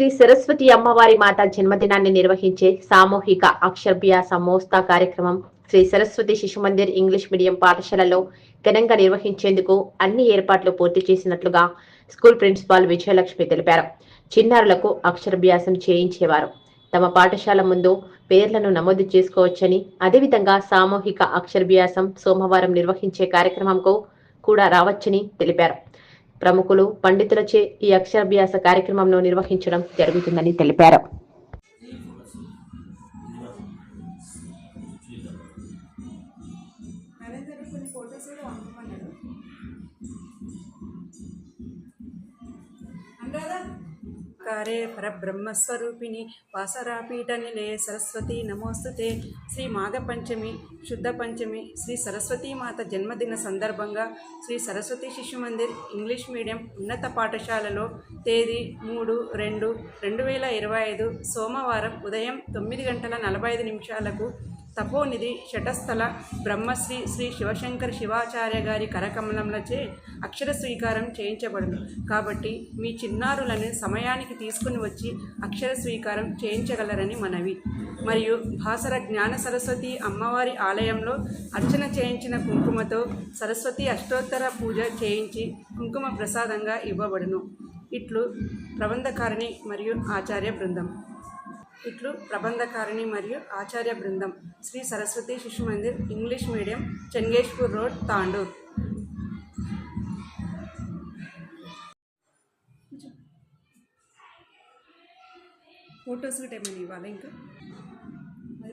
శ్రీ సరస్వతి అమ్మవారి మాత జన్మదినాన్ని నిర్వహించే సామూహిక అక్షరాభ్యాస మోస్తా కార్యక్రమం శ్రీ సరస్వతి శిశు మందిర్ ఇంగ్లీష్ మీడియం పాఠశాలలో ఘనంగా నిర్వహించేందుకు అన్ని ఏర్పాట్లు పూర్తి చేసినట్లుగా స్కూల్ ప్రిన్సిపాల్ విజయలక్ష్మి తెలిపారు. చిన్నారులకు అక్షరభ్యాసం చేయించేవారు. తమ పాఠశాల ముందు పేర్లను నమోదు చేసుకోవచ్చని అదేవిధంగా సామూహిక అక్షరభ్యాసం సోమవారం నిర్వహించే కార్యక్రమంకు కూడా రావచ్చని తెలిపారు. ప్రముఖులు పండితులచే ఈ అక్షరాభ్యాస కార్యక్రమంను నిర్వహించడం జరుగుతుందని తెలిపారు. అనురాధ? కారే పరబ్రహ్మస్వరూపిణి వాసరాపీఠ నిలే సరస్వతి నమోస్తుతే. శ్రీ మాఘ పంచమి శుద్ధ పంచమి శ్రీ సరస్వతీ మాత జన్మదిన సందర్భంగా శ్రీ సరస్వతి శిశు మందిర్ ఇంగ్లీష్ మీడియం ఉన్నత పాఠశాలలో తేదీ మూడు రెండు రెండు వేల ఇరవై ఐదు సోమవారం ఉదయం తొమ్మిది గంటల నలభై ఐదు నిమిషాలకు తపోనిధి శటస్థల బ్రహ్మశ్రీ శ్రీ శివశంకర్ శివాచార్య గారి కరకమలంలచే అక్షర స్వీకారం చేయించబడును. కాబట్టి మీ చిన్నారులను సమయానికి తీసుకుని వచ్చి అక్షర స్వీకారం చేయించగలరని మనవి. మరియు భాసర జ్ఞాన సరస్వతి అమ్మవారి ఆలయంలో అర్చన చేయించిన కుంకుమతో సరస్వతి అష్టోత్తర పూజ చేయించి కుంకుమ ప్రసాదంగా ఇవ్వబడును. ఇట్లు ప్రబంధకారిణి మరియు ఆచార్య బృందం. ఇట్లు ప్రబంధకారిణి మరియు ఆచార్య బృందం. Shri Saraswati Shishu Mandir English medium Chengeshpur road Tandur. Photos కూడా ఏమైనా ఇవ్వాలి ఇంకా? అది